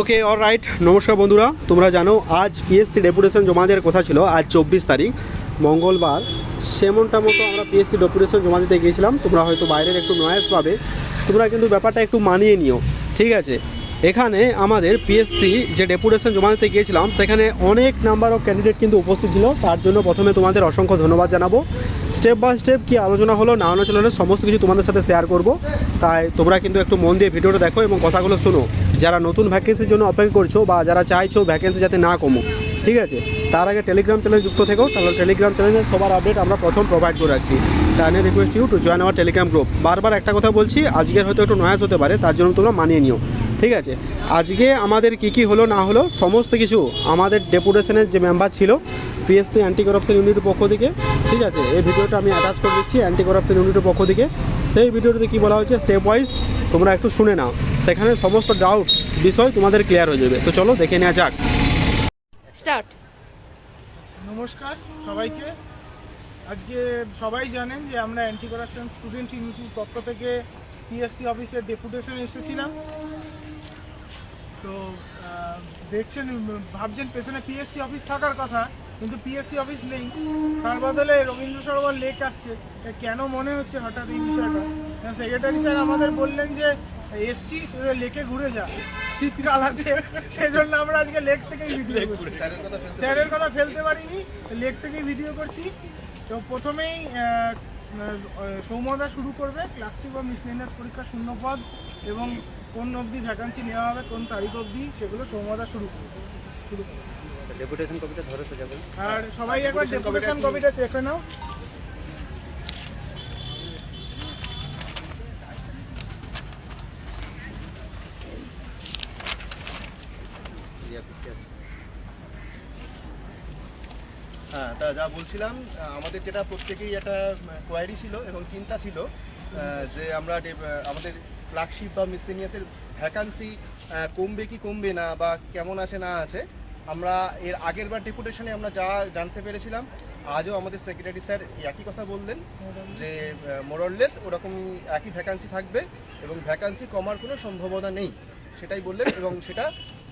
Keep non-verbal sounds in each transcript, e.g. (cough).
Okay all right নমস্কার বন্ধুরা, তোমরা জানো আজ পিএসসি ডেপুটেশন জমা দেওয়ার কথা ছিল, আজ চব্বিশ তারিখ, মঙ্গলবার। সেমনটা মতো আমরা পিএসসি ডেপুটেশন জমা দিতে গিয়েছিলাম, তোমরা হয়তো বাইরের একটু নয়েস পাবে। তোমরা কিন্তু ব্যাপারটা একটু মানিয়ে নিও, ঠিক আছে? এখানে আমাদের পিএসসি যে ডেপুটেশন জমা দিতে গিয়েছিলাম, সেখানে অনেক নাম্বার অফ ক্যান্ডিডেট কিন্তু উপস্থিত ছিল। তার জন্য প্রথমে তোমাদের অসংখ্য ধন্যবাদ জানাব। স্টেপ বাই স্টেপ কী আলোচনা হলো, না আলোচনা হলো, সমস্ত কিছু তোমাদের সাথে শেয়ার করব। তাই তোমরা কিন্তু একটু মন দিয়ে ভিডিওটা দেখো এবং কথাগুলো শোনো। যারা নতুন ভ্যাকেন্সির জন্য অপেক্ষা করছ বা যারা চাইছো ভ্যাকেন্সি যাতে না কমুক, ঠিক আছে? তার আগে টেলিগ্রাম চ্যানেল যুক্ত থেকো, তাহলে টেলিগ্রাম চ্যানেলে সবার আপডেট আমরা প্রথম প্রোভাইড করে রাখছি। তাই request you to join our Telegram group বারবার একটা কথা বলছি আজকের হয়তো একটু নয়াস হতে পারে, তার জন্য তোমরা মানিয়ে নিও, ঠিক আছে? আজকে আমাদের কি কি হলো না হলো, সমস্ত কিছু আমাদের ডেপুটেশনের যে মেম্বার ছিল পিএসসি অ্যান্টি করাপশন ইউনিটের পক্ষ থেকে, ঠিক আছে? এই ভিডিওটা আমি অ্যাটাচ করে দিচ্ছি অ্যান্টি করাপশন ইউনিটের পক্ষ থেকে। সেই ভিডিওটাতে কী বলা হচ্ছে স্টেপ ওয়াইজ তোমরা একটু শুনে নাও। সেখানে সমস্ত ডাউট বিষয় তোমাদের ক্লিয়ার হয়ে যাবে। তো চলো দেখে নেওয়া যাক। স্টার্ট নমস্কার সবাইকে। আজকে সবাই জানেন যে আমরা অ্যান্টি করাপশন স্টুডেন্ট ইউনিটির পক্ষ থেকে পিএসসি অফিসের ডেপুটেশন এসেছিলাম। তো দেখছেন ভাবছেন পেছনে পিএসসি অফিস থাকার কথা। কিন্তু পিএসসি অফিস নেই। তার বদলে রবীন্দ্র সরোবর লেক আসছে। কেন মনে হচ্ছে হঠাৎ এই বিষয়টা? সেক্রেটারি স্যার আমাদের বললেন যে এসছি লেকে ঘুরে যা। শীতকাল আছে সেই জন্য আমরা আজকে লেক থেকেই ভিডিও করছি। স্যারের কথা ফেলতে পারিনি। লেক থেকেই ভিডিও করছি। তো প্রথমেই সৌম্যদা শুরু করবে। ক্লাসিক বা মিসলেনিয়াস পরীক্ষা শূন্যপদ এবং কোন অবধি ভ্যাকান্সি নেওয়া হবে কোন তারিখ অবধি সেগুলো সৌম্যদা শুরু করবে। শুরু করবে। ডেপুটেশন কপিটা ধরে সোজা আর সবাই একবার ডেপুটেশন কপিটা চেক করে নাও। হ্যাঁ তা যা বলছিলাম আমাদের যেটা প্রত্যেকেই একটা কোয়ারি ছিল এবং চিন্তা ছিল যে আমরা ডে- আমাদের ফ্ল্যাগশিপ বা মিসলেনিয়াসের ভ্যাকান্সি কমবে কি কমবে না বা কেমন আছে না আছে আমরা এর আগের বার ডেপুটেশনে আমরা যা জানতে পেরেছিলাম, আজও আমাদের সেক্রেটারি স্যার একই কথা বললেন, যে মোরললেস ওরকমই একই ভ্যাকান্সি থাকবে এবং ভ্যাকান্সি কমার কোনো সম্ভাবনা নেই, সেটাই বললেন এবং সেটা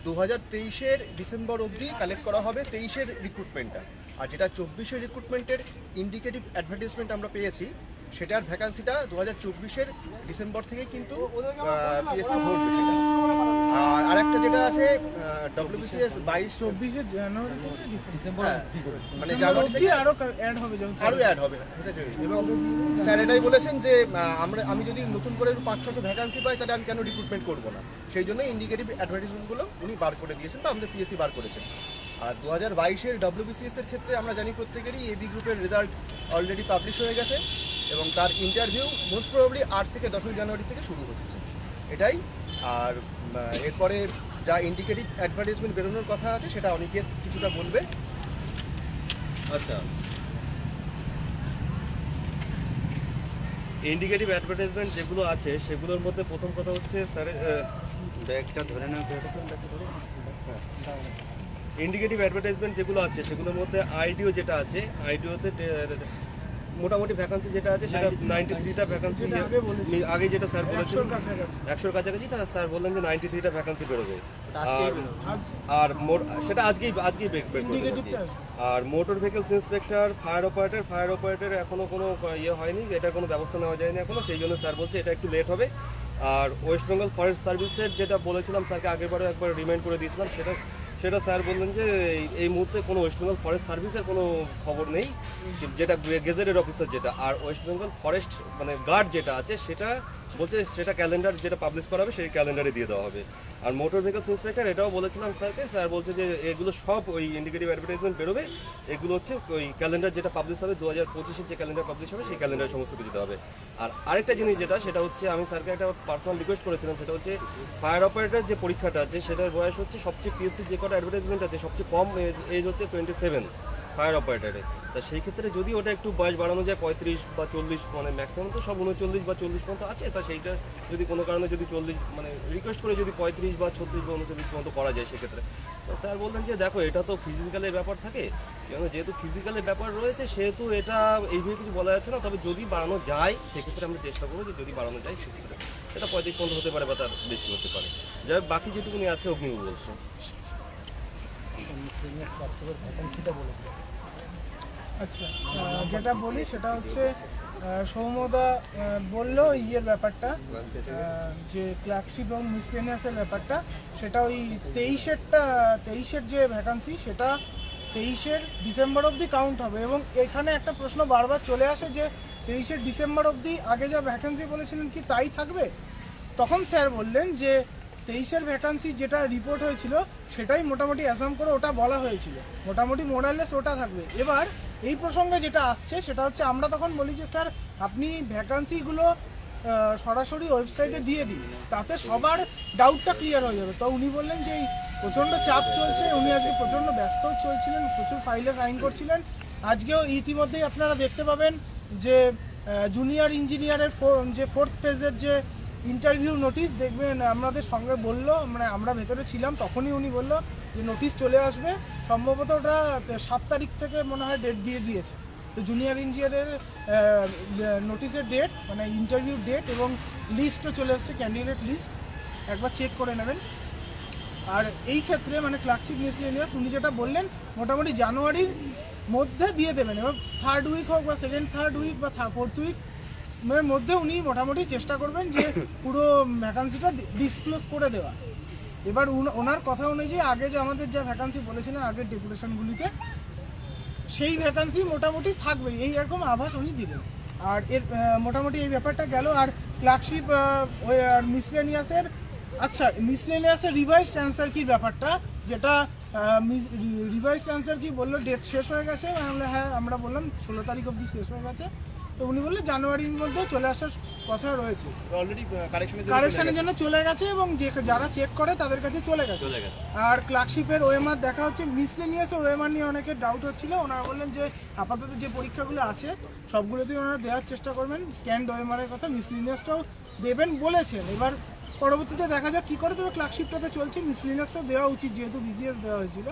দু হাজার তেইশের ডিসেম্বর অবধি কালেক্ট করা হবে তেইশের রিক্রুটমেন্টটা আর যেটা চব্বিশের রিক্রুটমেন্টের ইন্ডিকেটিভ অ্যাডভার্টাইজমেন্ট আমরা পেয়েছি, সেটার ভ্যাকান্সিটা দু হাজার চব্বিশের ডিসেম্বর থেকেই কিন্তু পিএসসি ভরবে সেটা আর আরেকটা যেটা আছে ডব্লিউবিসিএস বাইশ চব্বিশে জানুয়ারি থেকে ডিসেম্বর মানে জানুয়ারি আরও অ্যাড হবে যখন আরও অ্যাড হবে এবং স্যার এটাই বলেছেন যে আমরা আমি যদি নতুন করে পাঁচ ছশো ভ্যাকান্সি পাই তাহলে আমি কেন রিক্রুটমেন্ট করব না? সেই জন্য ইন্ডিকেটিভ অ্যাডভার্টাইজমেন্টগুলো উনি বার করে দিয়েছেন বা আমাদের পিএসসি বার করেছেন। আর দু হাজার বাইশের ডব্লিউবিসিএস এর ক্ষেত্রে আমরা জানি প্রত্যেকেরই এবি গ্রুপের রেজাল্ট অলরেডি পাবলিশ হয়ে গেছে এবং তার ইন্টারভিউ মোস্ট প্রবাবলি আট থেকে দশই জানুয়ারি থেকে শুরু হচ্ছে। এটাই। আর এরপরে যা ইন্ডিকেটিভ অ্যাডভার্টাইজমেন্ট বেরোনোর কথা আছে সেটা অনেকের কিছুটা বলবে। আচ্ছা। ইন্ডিকেটিভ অ্যাডভার্টাইজমেন্ট যেগুলো আছে সেগুলোর মধ্যে প্রথম কথা হচ্ছে স্যারের ব্যাগটা ধরে না ইন্ডিকেটিভ অ্যাডভার্টাইজমেন্ট যেগুলো আছে সেগুলোর মধ্যে আইডিও যেটা আছে আইডিওতে মোটামুটি ভ্যাকান্সি যেটা আছে সেটা নাইনটি থ্রিটা ভ্যাকান্সি আগে যেটা স্যার বলেছেন একশোর কাছাকাছি। তা স্যার বললেন যে নাইনটি থ্রিটা ভ্যাকান্সি বেরোবে। আর আর মোট সেটা আজকেই আজকেই বের। আর motor vehicles inspector fire operator fire operator এখনও কোনো ইয়ে হয়নি এটা কোনো ব্যবস্থা নেওয়া যায়নি এখনও সেই জন্য স্যার বলছে এটা একটু লেট হবে। আর ওয়েস্ট বেঙ্গল ফরেস্ট সার্ভিসের যেটা বলেছিলাম স্যারকে আগেরবারও একবার রিমাইন্ড করে দিয়েছিলাম সেটা সেটা স্যার বললেন যে এই- মুহূর্তে কোনো ওয়েস্ট বেঙ্গল ফরেস্ট সার্ভিসের কোনো খবর নেই। যেটা গেজেটের অফিসার যেটা, আর ওয়েস্ট বেঙ্গল ফরেস্ট মানে গার্ড যেটা আছে, সেটা বলছে সেটা ক্যালেন্ডার যেটা পাবলিশ করা হবে সেই ক্যালেন্ডারে দিয়ে দেওয়া হবে। আর মোটর ভেহিকলস ইন্সপেক্টর এটাও বলেছিলাম স্যারকে, স্যার বলছে যে এগুলো সব ওই ইন্ডিকেটিভ অ্যাডভার্টাইজমেন্ট বেরোবে, এগুলো হচ্ছে ওই ক্যালেন্ডার যেটা পাবলিশ হবে দু হাজার পঁচিশের যে ক্যালেন্ডার পাবলিশ হবে, সেই ক্যালেন্ডার সমস্ত কিছু হবে। আর আরেকটা জিনিস যেটা, সেটা হচ্ছে আমি স্যারকে একটা পার্সোনাল রিকোয়েস্ট করেছিলাম, সেটা হচ্ছে ফায়ার অপারেটার যে পরীক্ষাটা আছে, সেটার বয়স হচ্ছে সবচেয়ে পিএসসি যে কটা অ্যাডভার্টাইজমেন্ট আছে, সবচেয়ে কম এজ এজ হচ্ছে টোয়েন্টি সেভেন ফায়ার অপারেটারে তা সেই ক্ষেত্রে যদি ওটা একটু বয়স বাড়ানো যায়, পঁয়ত্রিশ বা চল্লিশ মানে ম্যাক্সিমাম তো সব উনচল্লিশ বা চল্লিশ পর্যন্ত আছে। তা সেইটা যদি কোনো কারণে যদি চল্লিশ মানে রিকোয়েস্ট করে যদি পঁয়ত্রিশ বা ছত্রিশ বা উনচল্লিশ পর্যন্ত করা যায় সেক্ষেত্রে। তো স্যার বললেন যে, দেখো, এটা তো ফিজিক্যালের ব্যাপার থাকে। কেন? যেহেতু ফিজিক্যালের ব্যাপার রয়েছে, সেহেতু এটা এইভাবে কিছু বলা যাচ্ছে না। তবে যদি বাড়ানো যায়, সেক্ষেত্রে আমরা চেষ্টা করব যে যদি বাড়ানো যায়, সেক্ষেত্রে এটা পঁয়ত্রিশ পর্যন্ত হতে পারে বা তার বেশি হতে পারে। যাই বাকি যেটুকুনি আছে অগ্নিবাবু বলছে। আচ্ছা যেটা বলি সেটা হচ্ছে আহ, সৌম্যদা বলল ইয়ের ব্যাপারটা যে ক্লার্কশিপ এবং মিসলেনিয়াসের ব্যাপারটা সেটা ওই তেইশেরটা তেইশের যে ভ্যাকান্সি সেটা তেইশের ডিসেম্বর অবধি কাউন্ট হবে। এবং এখানে একটা প্রশ্ন বারবার চলে আসে যে তেইশের ডিসেম্বর অবধি আগে যা ভ্যাকান্সি বলেছিলেন কি তাই থাকবে? তখন স্যার বললেন যে তেইশের ভ্যাকান্সি যেটা রিপোর্ট হয়েছিল সেটাই মোটামুটি অ্যাসাম করে ওটা বলা হয়েছিল। মোটামুটি মোরালেস ওটা থাকবে। এবার এই প্রসঙ্গে যেটা আসছে, সেটা হচ্ছে আমরা তখন বলি যে, স্যার, আপনি ভ্যাকান্সিগুলো সরাসরি ওয়েবসাইটে দিয়ে দিন, তাতে সবার ডাউটটা ক্লিয়ার হয়ে যাবে। তো উনি বললেন যে, এই প্রচণ্ড চাপ চলছে, উনি আজকে প্রচণ্ড ব্যস্ত চলছিলেন, প্রচুর ফাইলে সাইন করছিলেন। আজকেও ইতিমধ্যেই আপনারা দেখতে পাবেন যে জুনিয়র ইঞ্জিনিয়ারের যে ফোর্থ পেজের যে ইন্টারভিউ নোটিশ দেখবেন আমাদের সঙ্গে বলল মানে আমরা ভেতরে ছিলাম, তখনই উনি বলল যে নোটিশ চলে আসবে। সম্ভবত ওটা সাত তারিখ থেকে মনে হয় ডেট দিয়ে দিয়েছে। তো জুনিয়র ইঞ্জিনিয়ারের নোটিশের ডেট মানে ইন্টারভিউ ডেট এবং লিস্টও চলে আসছে ক্যান্ডিডেট লিস্ট একবার চেক করে নেবেন। আর এই ক্ষেত্রে মানে ক্লার্কশিপ মিসলেনিয়াস উনি যেটা বললেন, মোটামুটি জানুয়ারির মধ্যে দিয়ে দেবেন এবং থার্ড উইক হোক বা সেকেন্ড থার্ড উইক বা ফোর্থ উইক মধ্যে উনি মোটামুটি চেষ্টা করবেন যে (coughs) পুরো ভ্যাকান্সিটা ডিসক্লোজ করে দেওয়া এবার ওনার কথা অনুযায়ী আগে যে আমাদের যা ভ্যাকান্সি বলেছিলেন আগের ডেপুটেশনগুলিতে সেই ভ্যাকান্সি মোটামুটি থাকবে এই এরকম আভাস উনি দিলেন আর এর মোটামুটি এই ব্যাপারটা গেল। আর ক্লার্কশিপ আর মিসলেনিয়াসের আচ্ছা মিসলেনিয়াসের রিভাইস ট্রান্সফার কি ব্যাপারটা? যেটা রিভাইস ট্রান্সফার কি বলল? ডেট শেষ হয়ে গেছে? আমরা হ্যাঁ আমরা বললাম ষোলো তারিখ অবধি শেষ হয়ে গেছে। তো উনি বললেন জানুয়ারির মধ্যে চলে আসার কথা রয়েছে। অলরেডি কারেকশনের কারেকশনের জন্য চলে গেছে। এবং যে যারা চেক করে তাদের কাছে চলে গেছে। চলে গেছে। আর ক্লার্কশিপের ওএমআর দেখা হচ্ছে মিসলেনিয়াস ওএমআর নিয়ে অনেকের ডাউট হচ্ছিল। ওনারা বললেন যে আপাতত যে পরীক্ষাগুলো আছে সবগুলোতেই ওনারা দেওয়ার চেষ্টা করবেন। স্ক্যান্ড ওএমআর এর কথা মিসলেনিয়াসটাও দেবেন বলেছেন। এবার পরবর্তীতে দেখা যাক কী করে। তবে ক্লার্কশিপটাতে চলছে মিসলেনিয়াসটাও দেওয়া উচিত যেহেতু বিসিএস দেওয়া হয়েছিল।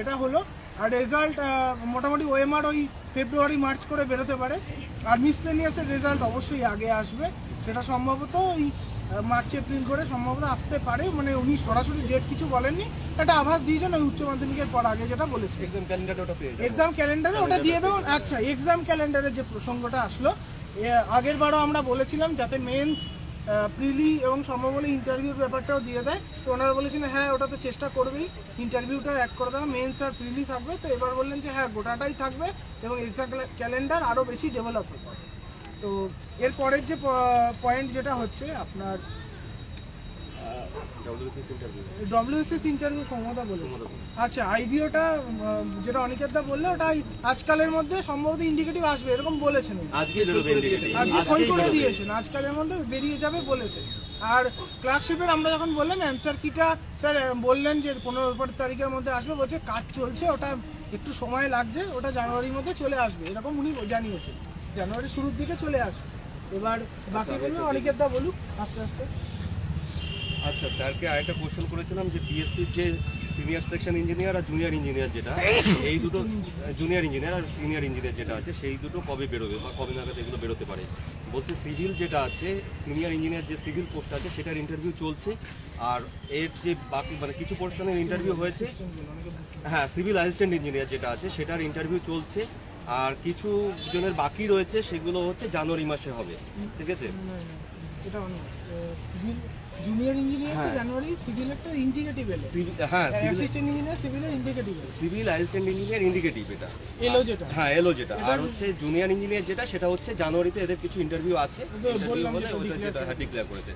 এটা হলো আর রেজাল্ট মোটামুটি ওএমআর ওই ফেব্রুয়ারি মার্চ করে বেরোতে পারে। আর মিসলেনিয়াসের রেজাল্ট অবশ্যই আগে আসবে। সেটা সম্ভবত ওই মার্চ এপ্রিল করে সম্ভবত আসতে পারে। মানে উনি সরাসরি ডেট কিছু বলেননি। একটা আভাস দিয়েছেন ওই উচ্চ মাধ্যমিকের পর আগে যেটা বলেছিলেন এক্সাম ক্যালেন্ডারটা ওটা পেয়ে এক্সাম ক্যালেন্ডারে ওটা দিয়ে দেবো আচ্ছা এক্সাম ক্যালেন্ডারে যে প্রসঙ্গটা আসলো আগের বারও আমরা বলেছিলাম যাতে মেন্স প্রিলি এবং সম্ভব হলে ইন্টারভিউর ব্যাপারটাও দিয়ে দেয়। তো ওনারা বলেছেন হ্যাঁ ওটা তো চেষ্টা করবেই। ইন্টারভিউটা অ্যাড করে দেওয়া মেন্স আর প্রিলি থাকবে। তো এবার বললেন যে হ্যাঁ গোটাটাই থাকবে এবং এক্সাম ক্যালেন্ডার আরও বেশি ডেভেলপ হবে। তো এরপরের যে পয়েন্ট যেটা হচ্ছে, আপনার ডব্লিউসিএস ইন্টারভিউ সমতা বলেছে। আচ্ছা আইডিওটা যেটা অনিকেতদা বলল ওটা আজকালের মধ্যে সম্ভবত ইন্ডিকেটিভ আসবে এরকম বলেছেন আজকে আজকে সই করে দিয়েছেন আজকালের মধ্যে বেরিয়ে যাবে বলেছে। আর ক্লার্কশিপের আমরা যখন বললাম অ্যান্সার কিটা স্যার বললেন যে পনেরো তারিখের মধ্যে আসবে বলছে কাজ চলছে ওটা একটু সময় লাগছে ওটা জানুয়ারির মধ্যে চলে আসবে এরকম উনি জানিয়েছেন। জানুয়ারির শুরুর দিকে চলে আসবে। এবার বাকি বলবে অনিকেত দা বলুক আস্তে আস্তে। আচ্ছা স্যারকে আরেকটা কোশ্চেন করেছিলাম যে পিএসসির যে সিনিয়র সেকশন ইঞ্জিনিয়ার আর জুনিয়র ইঞ্জিনিয়ার যেটা, এই দুটো জুনিয়র ইঞ্জিনিয়ার আর সিনিয়র ইঞ্জিনিয়ার যেটা আছে, সেই দুটো কবে বেরোবে বা কবে নাগাদ এগুলো বেরোতে পারে? বলছে সিভিল যেটা আছে সিনিয়র ইঞ্জিনিয়ার যে সিভিল পোস্ট আছে, সেটার ইন্টারভিউ চলছে, আর এর যে বাকি মানে কিছু পোর্শনের ইন্টারভিউ হয়েছে হ্যাঁ সিভিল অ্যাসিস্ট্যান্ট ইঞ্জিনিয়ার যেটা আছে, সেটার ইন্টারভিউ চলছে, আর কিছু জনের বাকি রয়েছে, সেগুলো হচ্ছে জানুয়ারি মাসে হবে, ঠিক আছে? এটা সিভিল জুনিয়র ইঞ্জিনিয়ার তো হ্যাঁ। জানুয়ারি সিভিল একটা ইন্ডিকেটিভ এলো। হ্যাঁ assistant engineer সিভিলের indicative civil assistant engineer indicative এটা। এলো যেটা। হ্যাঁ এলো যেটা। আর হচ্ছে জুনিয়র ইঞ্জিনিয়ার যেটা সেটা হচ্ছে জানুয়ারিতে এদের কিছু ইন্টারভিউ আছে। হ্যাঁ ডিক্লেয়ার করেছে।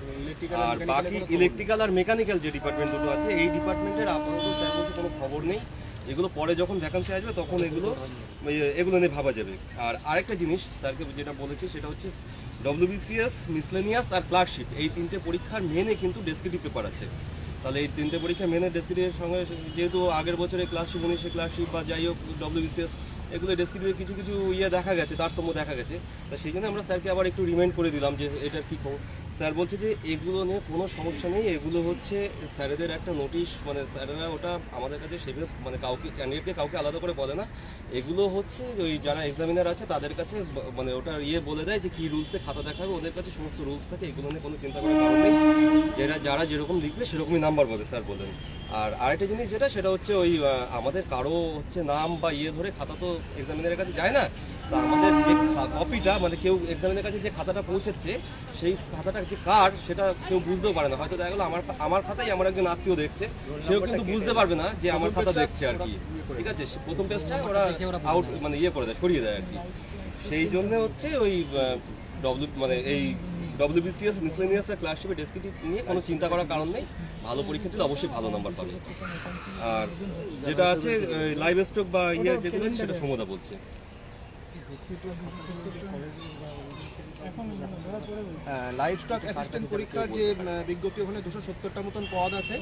আর বাকি ইলেকট্রিক্যাল আর মেকানিক্যাল যে ডিপার্টমেন্ট দুটো আছে এই ডিপার্টমেন্টের আপাতত স্যার বলছে কোনো খবর নেই। এগুলো পরে যখন ভ্যাকান্সি আসবে তখন এগুলো এগুলো নিয়ে ভাবা যাবে। আর আরেকটা জিনিস স্যারকে যেটা বলেছি সেটা হচ্ছে ডব্লিউবিসিএস মিসলেনিয়াস আর ক্লার্কশিপ এই তিনটে পরীক্ষার মেনে কিন্তু ডেসক্রিপটিভ পেপার আছে। তাহলে এই তিনটে পরীক্ষা মেনে ডেসক্রিপটিভের সঙ্গে, যেহেতু আগের বছরে ক্লাসশিপ উনিশে ক্লাসশিপ বা যাই হোক ডব্লিউবিসিএস এগুলো ডেসক্রিপটিভে কিছু কিছু ইয়ে দেখা গেছে, তারতম্য দেখা গেছে। তা সেই জন্য আমরা স্যারকে আবার একটু রিমাইন্ড করে দিলাম যে এটার কী খবর। স্যার বলছে যে এগুলো নিয়ে কোনো সমস্যা নেই, এগুলো হচ্ছে স্যারেদের একটা নোটিশ মানে স্যারেরা ওটা আমাদের কাছে সেভাবে মানে কাউকে ক্যান্ডিডেটকে কাউকে আলাদা করে বলে না। এগুলো হচ্ছে ওই যারা এক্সামিনার আছে, তাদের কাছে মানে ওটা ইয়ে বলে দেয় যে কী রুলসে খাতা দেখাবে ওদের কাছে সমস্ত রুলস থাকে, এগুলো নিয়ে কোনো চিন্তা করার কারণ নেই। যারা যেরকম লিখবে, সেরকমই নাম্বার পাবে স্যার বলেন। আর আরেকটা জিনিস যেটা সেটা হচ্ছে ওই আমাদের কারও হচ্ছে নাম বা ইয়ে ধরে খাতা তো এক্সামিনারের কাছে যায় না। তা আমাদের যে কপিটা মানে কেউ এক্সামিনের কাছে যে খাতাটা পৌঁছাচ্ছে সেই খাতাটা যে কার সেটা কেউ বুঝতেও পারে না। হয়তো দেখা গেলো আমার আমার খাতাই আমার একজন আত্মীয় দেখছে সেও কিন্তু বুঝতে পারবে না যে আমার খাতা দেখছে আর কি। ঠিক আছে প্রথম পেজটা ওরা আউট মানে ইয়ে করে দেয় সরিয়ে দেয় আর কি। সেই জন্য হচ্ছে ওই ডব্লিউ মানে এই ডব্লিউবিসিএস মিসলেনিয়াস ক্লাসশিপে ডেসক্রিপটিভ নিয়ে কোনো চিন্তা করার কারণ নেই। ভালো পরীক্ষা দিলে অবশ্যই ভালো নাম্বার পাবে। আর যেটা আছে লাইভ স্টক বা ইয়ে যেগুলো আছে, সেটা সমদা বলছে। লাইভ স্টক অ্যাসিস্ট্যান্ট পরীক্ষার যে বিজ্ঞপ্তি ওখানে দুশো সত্তরটা মতন পদ আছে।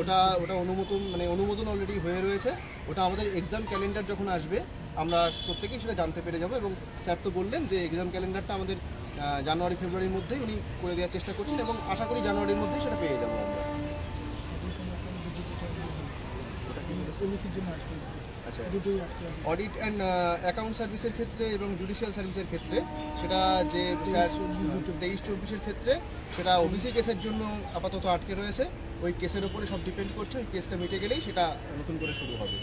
ওটা ওটা অনুমোদন মানে অনুমোদন অলরেডি হয়ে রয়েছে। ওটা আমাদের এক্সাম ক্যালেন্ডার যখন আসবে আমরা প্রত্যেকেই সেটা জানতে পেরে যাব এবং স্যার তো বললেন যে এক্সাম ক্যালেন্ডারটা আমাদের জানুয়ারি ফেব্রুয়ারির মধ্যেই উনি করে দেওয়ার চেষ্টা করছেন এবং আশা করি জানুয়ারির মধ্যেই সেটা পেয়ে যাব আমরা। ওবিসির জন্য আটকে আছে। আচ্ছা দুটোই আটকে আছে। অডিট অ্যান্ড অ্যাকাউন্ট সার্ভিসের ক্ষেত্রে এবং জুডিশিয়াল সার্ভিসের ক্ষেত্রে সেটা যে তেইশ চব্বিশের ক্ষেত্রে সেটা ওবিসি কেসের জন্য আপাতত আটকে রয়েছে ওই কেসের উপরে সব ডিপেন্ড করছে ওই কেসটা মিটে গেলেই সেটা নতুন করে শুরু হবে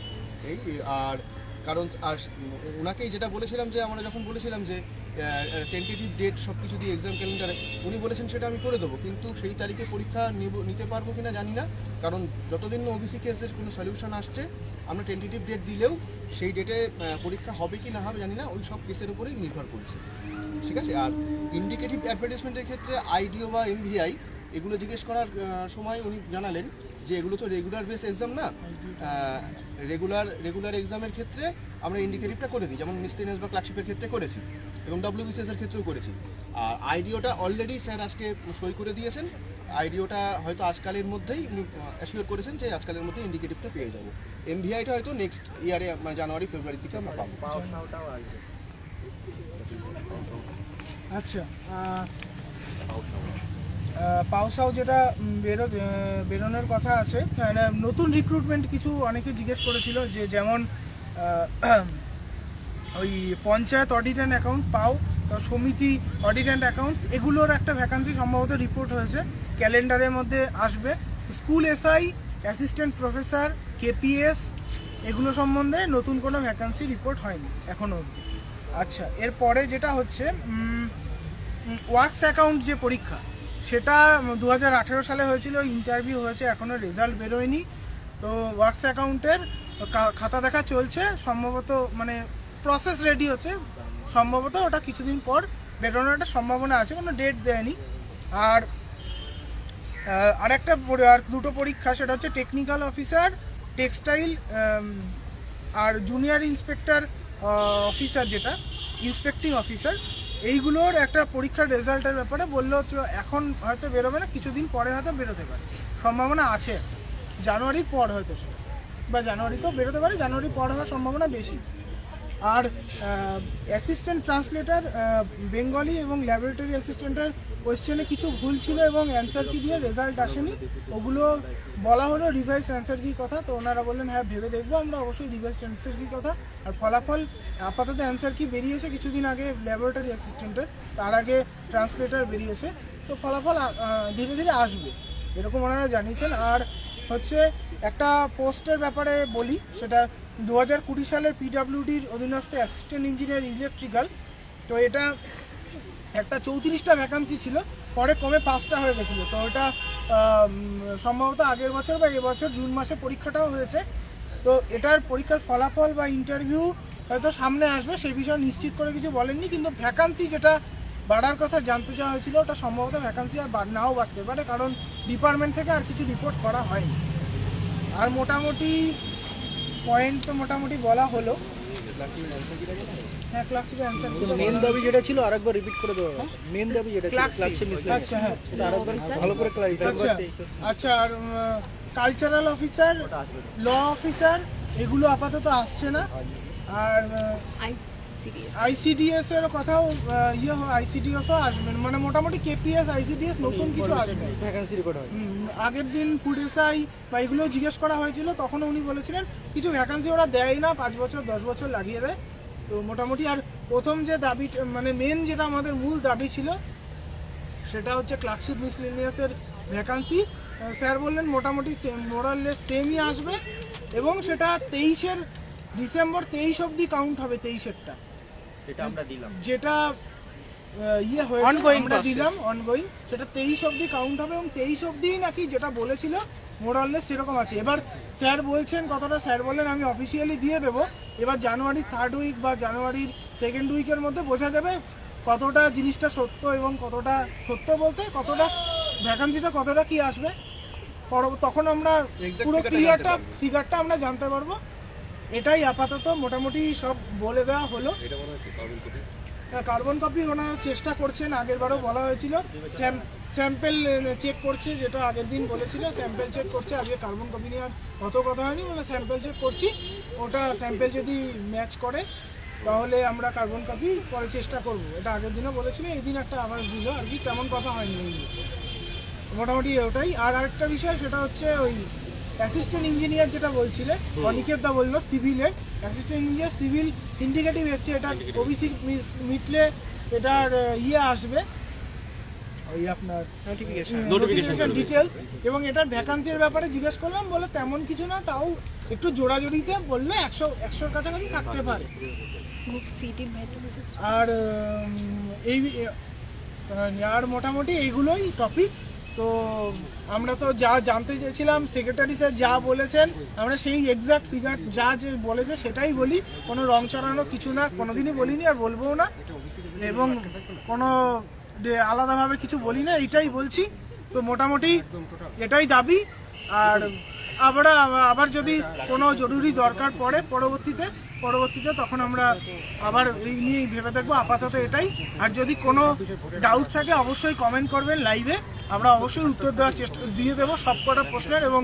এই আর কারণ আর ওনাকেই যেটা বলেছিলাম যে আমরা যখন বলেছিলাম যে টেন্টেটিভ ডেট সব কিছু দিয়ে এক্সাম ক্যালেন্ডারে উনি বলেছেন সেটা আমি করে দেবো, কিন্তু সেই তারিখে পরীক্ষা নিতে পারব কিনা জানি না, কারণ যতদিন না ওবিসি কেসের কোনো সলিউশন আসছে, আমরা টেন্টেটিভ ডেট দিলেও সেই ডেটে পরীক্ষা হবে কি না হবে জানি না, ওই সব কেসের উপরেই নির্ভর করছে। ঠিক আছে? আর ইন্ডিকেটিভ অ্যাডভার্টাইজমেন্টের ক্ষেত্রে আইডিও বা এমভিআই এগুলো জিজ্ঞেস করার সময় উনি জানালেন। যে এগুলো তো রেগুলার বেস এক্সাম না রেগুলার রেগুলার এক্সামের ক্ষেত্রে আমরা ইন্ডিকেটিভটা করে দিই, যেমন মিসটেনেস বা ক্লার্কশিপের ক্ষেত্রে করেছি এবং ডব্লিউবিসিএস এর ক্ষেত্রেও করেছি। আর আইডিওটা অলরেডি স্যার আজকে সই করে দিয়েছেন আইডিওটা হয়তো আজকালের মধ্যেই অ্যাসিওর করেছেন যে আজকালের মধ্যে ইন্ডিকেটিভটা পেয়ে যাব। এম এমভিআইটা হয়তো নেক্সট ইয়ারে মানে জানুয়ারি, ফেব্রুয়ারির দিকে আমরা পাবো। আচ্ছা পাউসাও যেটা বেরো বেরোনোর কথা আছে। নতুন রিক্রুটমেন্ট কিছু অনেকে জিজ্ঞেস করেছিল যে যেমন ওই পঞ্চায়েত অডিট অ্যান্ড অ্যাকাউন্ট পাও সমিতি অডিট অ্যান্ড অ্যাকাউন্টস এগুলোর একটা ভ্যাকান্সি সম্ভবত রিপোর্ট হয়েছে। ক্যালেন্ডারের মধ্যে আসবে। School SI assistant professor KPS এগুলো সম্বন্ধে নতুন কোনো ভ্যাকান্সি রিপোর্ট হয়নি এখনও অবধি। আচ্ছা এরপরে যেটা হচ্ছে ওয়ার্কস অ্যাকাউন্ট যে পরীক্ষা সেটা দু হাজার আঠেরো সালে হয়েছিল ইন্টারভিউ হয়েছে এখনও রেজাল্ট বেরোয়নি। তো ওয়ার্কস অ্যাকাউন্টের খাতা দেখা চলছে, সম্ভবত মানে প্রসেস রেডি হচ্ছে। সম্ভবত ওটা কিছুদিন পর বেরোনোর একটা সম্ভাবনা আছে, কোনো ডেট দেয়নি। আর আরেকটা আর দুটো পরীক্ষা, সেটা হচ্ছে টেকনিক্যাল অফিসার টেক্সটাইল আর জুনিয়র ইন্সপেক্টর অফিসার যেটা ইন্সপেক্টিং অফিসার এইগুলোর একটা পরীক্ষার রেজাল্টের ব্যাপারে বলল এখন হয়তো বেরোবে না, কিছুদিন পরে হয়তো বেরোতে পারে। সম্ভাবনা আছে। জানুয়ারির পর হয়তো সেটা। বা জানুয়ারিতেও বেরোতে পারে, জানুয়ারির পর হওয়ার সম্ভাবনা বেশি। আর অ্যাসিস্ট্যান্ট ট্রান্সলেটার বেঙ্গলি এবং ল্যাবরেটরি অ্যাসিস্ট্যান্টের কোয়েশ্চেনে কিছু ভুল ছিল এবং অ্যান্সার কি দিয়ে রেজাল্ট আসেনি। ওগুলো বলা হলো রিভাইস অ্যান্সার কি কথা। তো ওনারা বললেন হ্যাঁ ভেবে দেখব আমরা, অবশ্যই রিভাইস অ্যান্সার কি কথা। আর ফলাফল আপাতত অ্যান্সার কি বেরিয়েছে কিছুদিন আগে ল্যাবরেটরি অ্যাসিস্ট্যান্টের তার আগে ট্রান্সলেটার বেরিয়েছে। তো ফলাফল ধীরে ধীরে আসবে, এরকম ওনারা জানিয়েছেন। আর হচ্ছে একটা পোস্টের ব্যাপারে বলি, সেটা দু হাজার কুড়ি সালের পিডাব্লিউডির অধীনস্থ অ্যাসিস্ট্যান্ট ইঞ্জিনিয়ার ইলেকট্রিক্যাল, তো এটা একটা চৌত্রিশটা ভ্যাকান্সি ছিল, পরে কমে পাঁচটা হয়ে গেছিল। তো ওটা সম্ভবত আগের বছর বা এবছর জুন মাসে পরীক্ষাটাও হয়েছে। তো এটার পরীক্ষার ফলাফল বা ইন্টারভিউ হয়তো সামনে আসবে সেই বিষয়ে নিশ্চিত করে কিছু বলেননি, কিন্তু ভ্যাকান্সি যেটা বাড়ার কথা জানতে চাওয়া হয়েছিল, ওটা সম্ভবত ভ্যাকান্সি আর নাও বাড়তে পারে, কারণ ডিপার্টমেন্ট থেকে আর কিছু রিপোর্ট করা হয়নি। আর মোটামুটি পয়েন্ট তো মোটামুটি বলা হলো। হ্যাঁ ক্লাসিক অ্যানসার মেন দাবি যেটা ছিল আরেকবার রিপিট করে দেওয়া মেন দাবি যেটা ছিল ক্লাসিক ক্লাসিক আচ্ছা হ্যাঁ সেটা আরেকবার ভালো করে ক্লারিফাই আচ্ছা আচ্ছা আর কালচারাল অফিসার ল অফিসার এগুলো আপাতত আসছে না। আর আই সিরিয়াস আইসিডিএস এর কথাও ইয়ে আইসিডিএসও আসবেন মানে মোটামুটি কেপিএস আইসিডিএস নতুন কিছু আসবে। ভ্যাকান্সি রিপোর্ট হয়। আগের দিন ফুড এসআই বা এগুলো জিজ্ঞেস করা হয়েছিল তখন উনি বলেছিলেন কিছু ভ্যাকান্সি ওরা দেয় না পাঁচ বছর দশ বছর লাগিয়ে দেয়। তো মোটামুটি আর প্রথম যে দাবি মানে মেন যেটা আমাদের মূল দাবি ছিল সেটা হচ্ছে ক্লার্কশিপ মিসলিনিয়াসের ভ্যাকান্সি স্যার বললেন মোটামুটি মোরাললেস সেমই আসবে এবং সেটা তেইশের ডিসেম্বর তেইশ অবধি কাউন্ট হবে তেইশেরটা। এটা আমরা দিলাম। যেটা ইয়ে হয়েছে Ongoing আমরা. দিলাম অনগোয়িং সেটা তেইশ অবধি কাউন্ট হবে এবং তেইশ অবধিই নাকি যেটা বলেছিল মোরাললেস সেরকম আছে। এবার স্যার বলছেন কতটা স্যার বললেন আমি অফিসিয়ালি দিয়ে দেবো। এবার জানুয়ারির থার্ড উইক বা জানুয়ারির সেকেন্ড উইকের মধ্যে বোঝা যাবে কতটা জিনিসটা সত্য এবং কতটা সত্য বলতে কতটা ভ্যাকান্সিটা কতটা কি আসবে। পর- তখন আমরা পুরো ক্লিয়ারটা ফিগারটা আমরা জানতে পারব। এটাই আপাতত মোটামুটি সব বলে দেওয়া হলো। কার্বন কপি কার্বন কপি ওনারা চেষ্টা করছেন আগের বারও বলা হয়েছিল। স্যাম্পেল চেক করছে যেটা আগের দিন বলেছিল স্যাম্পেল চেক করছে আজকে কার্বন কপি নিয়ে আর অত কথা হয়নি মানে স্যাম্পেল চেক করছি। ওটা স্যাম্পেল যদি ম্যাচ করে তাহলে আমরা কার্বন কপি পরে চেষ্টা করব। এটা আগের দিনও বলেছিল এই দিন একটা আওয়াজ দিল আর কি তেমন কথা হয়নি। মোটামুটি ওটাই। আর আরেকটা বিষয় সেটা হচ্ছে ওই অ্যাসিস্ট্যান্ট ইঞ্জিনিয়ার যেটা বলছিলে অনিকেত দা বলল সিভিলের অ্যাসিস্ট্যান্ট ইঞ্জিনিয়ার সিভিল ইন্ডিকেটিভ এসছে এটা ওবিসি মিটলে এটার ইয়ে আসবে। ওই আপনার নোটিফিকেশন ডিটেলস এবং এটার ভ্যাকান্সির ব্যাপারে জিজ্ঞেস করলাম বলে তেমন কিছু না তাও একটু জোড়াজোড়িতে বললে একশো একশোর কাছাকাছি থাকতে পারে। আর এই আর মোটামুটি এইগুলোই টপিক তো আমরা তো যা জানতে চেয়েছিলাম সেক্রেটারি স্যার যা বলেছেন, আমরা সেই এক্সাক্ট ফিগার যা যে বলেছে সেটাই বলি। কোনো রং চড়ানো কিছু না, কোনোদিনই বলিনি আর বলব না। এবং কোনো আলাদাভাবে কিছু বলি না, এইটাই বলছি। তো মোটামুটি এটাই দাবি। আর আমরা আবার যদি কোনো জরুরি দরকার পড়ে পরবর্তীতে পরবর্তীতে তখন আমরা আবার এই নিয়েই ভেবে দেখব। আপাতত এটাই। আর যদি কোনো ডাউট থাকে, অবশ্যই কমেন্ট করবেন লাইভে আমরা অবশ্যই উত্তর দেওয়ার চেষ্টা দিয়ে দেবো সব কটা প্রশ্নের এবং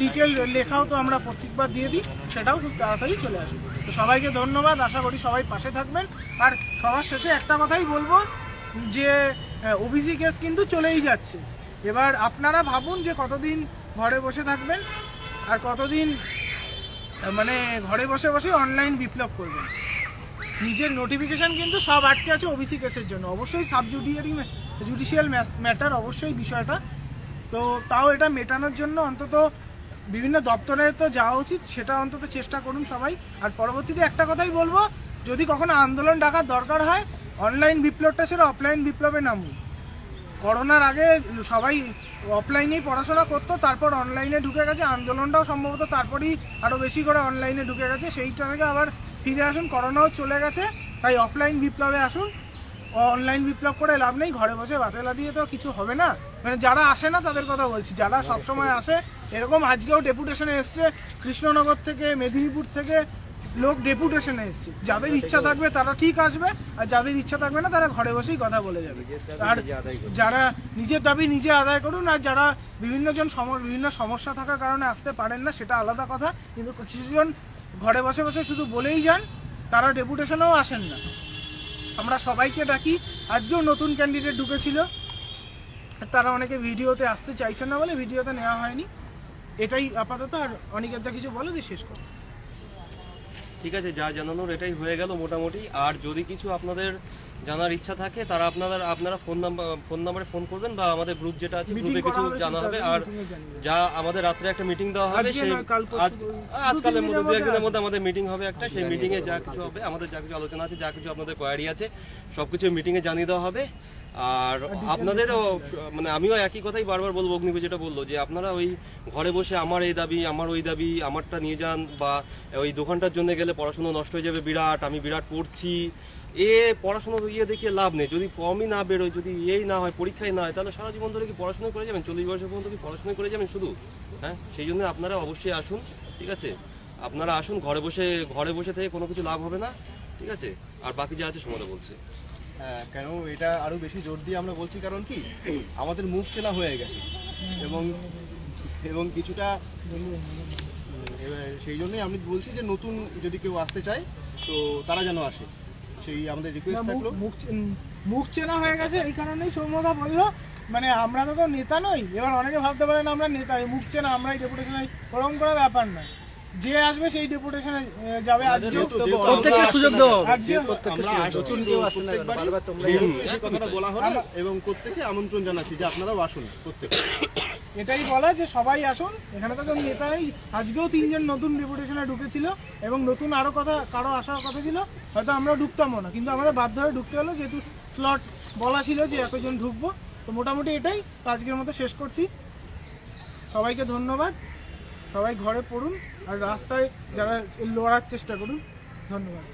ডিটেল লেখাও তো আমরা প্রত্যেকবার দিয়ে দিই, সেটাও খুব তাড়াতাড়ি চলে আসবে। তো সবাইকে ধন্যবাদ, আশা করি সবাই পাশে থাকবেন। আর সবার শেষে একটা কথাই বলব যে ওবিসি কেস কিন্তু চলেই যাচ্ছে। এবার আপনারা ভাবুন যে কতদিন ঘরে বসে থাকবেন আর কতদিন মানে ঘরে বসে বসে অনলাইন বিপ্লব করবেন। নিজের নোটিফিকেশন কিন্তু সব আটকে আছে ওবিসি কেসের জন্য। অবশ্যই সাবজুডিয়ারি জুডিশিয়াল ম্যাটার অবশ্যই বিষয়টা। তো তাও এটা মেটানোর জন্য অন্তত বিভিন্ন দপ্তরে তো যাওয়া উচিত, সেটা অন্তত চেষ্টা করুন সবাই। আর পরবর্তীতে একটা কথাই বলব, যদি কখনো আন্দোলন ডাকার দরকার হয় অনলাইন বিপ্লবটা সেটা অফলাইন বিপ্লবে নামুন। করোনার আগে সবাই অফলাইনেই পড়াশোনা করতো, তারপর অনলাইনে ঢুকে গেছে। আন্দোলনটাও সম্ভবত তারপরেই আরও বেশি করে অনলাইনে ঢুকে গেছে। সেইটা থেকে আবার ফিরে আসুন, করোনাও চলে গেছে, তাই অফলাইন বিপ্লবে আসুন। অনলাইন বিপ্লব করে লাভ নেই ঘরে বসে বাতেলা দিয়ে তো কিছু হবে না। মানে যারা আসে না তাদের কথা বলছি। যারা সবসময় আসে এরকম আজকেও ডেপুটেশনে এসছে কৃষ্ণনগর থেকে মেদিনীপুর থেকে লোক ডেপুটেশনে এসছে। যাদের ইচ্ছা থাকবে তারা ঠিক আসবে আর যাদের ইচ্ছা থাকবে না তারা ঘরে বসেই কথা বলে যাবে। আর যারা নিজের দাবি নিজে আদায় করুন আর যারা বিভিন্ন জন বিভিন্ন সমস্যা থাকার কারণে আসতে পারেন না সেটা আলাদা কথা। কিন্তু কিছুজন ঘরে বসে বসে শুধু বলেই যান তারা ডেপুটেশনেও আসেন না। আমরা সবাইকে ডাকি। আজকেও নতুন ক্যান্ডিডেট ঢুকেছিল। তারা অনেকে ভিডিওতে আসতে চাইছেন না বলে ভিডিওতে নেওয়া হয়নি। এটাই আপাতত, আর অনেকের দা কিছু বলে, দিয়ে শেষ করো। ঠিক আছে, যা জানানোর এটাই হয়ে গেল মোটামুটি। আর যদি কিছু আপনাদের জানার ইচ্ছা থাকে তারা আপনারা আপনারা ফোন নাম্বার ফোন নাম্বারে ফোন করবেন বা আমাদের গ্রুপ যেটা আছে গ্রুপে কিছু জানা হবে। আর। যা আমাদের রাত্রে একটা মিটিং দেওয়া হবে সেই আজকালের মধ্যে দু দিনের একদিনের মধ্যে আমাদের মিটিং হবে একটা সেই মিটিংয়ে এ যা কিছু হবে আমাদের যা কিছু আলোচনা আছে যা কিছু আপনাদের কোয়ারি আছে সবকিছু মিটিং এ জানিয়ে দেওয়া হবে। আর আপনাদেরও মানে আমিও একই কথাই বারবার বলব অগ্নিবী যেটা বলল যে আপনারা ওই ঘরে বসে আমার এই দাবি আমার ওই দাবি আমারটা নিয়ে যান বা ওই দু ঘণ্টার জন্য গেলে পড়াশুনো নষ্ট হয়ে যাবে বিরাট আমি বিরাট পড়ছি। এ পড়াশোনা ইয়ে দেখিয়ে লাভ নেই। যদি ফর্মই না বেরোয় যদি এই না হয় পরীক্ষায় না হয় তাহলে সারা জীবন ধরে কি পড়াশোনা করে যাবেন? চল্লিশ বছর পর্যন্ত কি পড়াশোনা করে যাবেন শুধু? হ্যাঁ? সেই জন্য আপনারা অবশ্যই আসুন ঠিক আছে? আপনারা আসুন ঘরে বসে ঘরে বসে থেকে কোনো কিছু লাভ হবে না ঠিক আছে? আর বাকি যা আছে সময় বলছে। কেন? এটা আরও বেশি জোর দিয়ে আমরা বলছি কারণ কি? আমাদের মুখ চেনা হয়ে গেছে। এবং এবং কিছুটা সেই জন্যই আমি বলছি যে নতুন যদি কেউ আসতে চায় তো তারা যেন আসে। সেই আমাদের রিকোয়েস্ট থাকল। মুখ- মুখ চেনা হয়ে গেছে এই কারণেই সৌম্যদা বলল মানে আমরা তো কেউ নেতা নই। এবার অনেকে ভাবতে পারেন আমরা নেতা মুখ চেনা আমরাই ডেপুটেশনে ওরকম করে ব্যাপার না যে আসবে সেই ডেপুটেশনে যাবে আজকে প্রত্যেককে সুযোগ এই কথাটা বলা হলো এবং প্রত্যেকে আমন্ত্রণ জানাচ্ছি যে আপনারাও আসুন প্রত্যেকে। এটাই বলা যে সবাই আসুন। এখানে তো কেউ নেতা নেই। আজকেও তিনজন নতুন ডেপুটেশনে ঢুকেছিল এবং নতুন আরও কথা কারও আসার কথা ছিল। হয়তো আমরা ঢুকতামও না। কিন্তু আমাদের বাধ্য হয়ে ঢুকতে হলো। যেহেতু স্লট বলা ছিল যে এতজন ঢুকবো। তো মোটামুটি এটাই। তো আজকের মতো শেষ করছি। সবাইকে ধন্যবাদ। সবাই ঘরে পড়ুন। আর রাস্তায় যারা লড়ার চেষ্টা করুন ধন্যবাদ।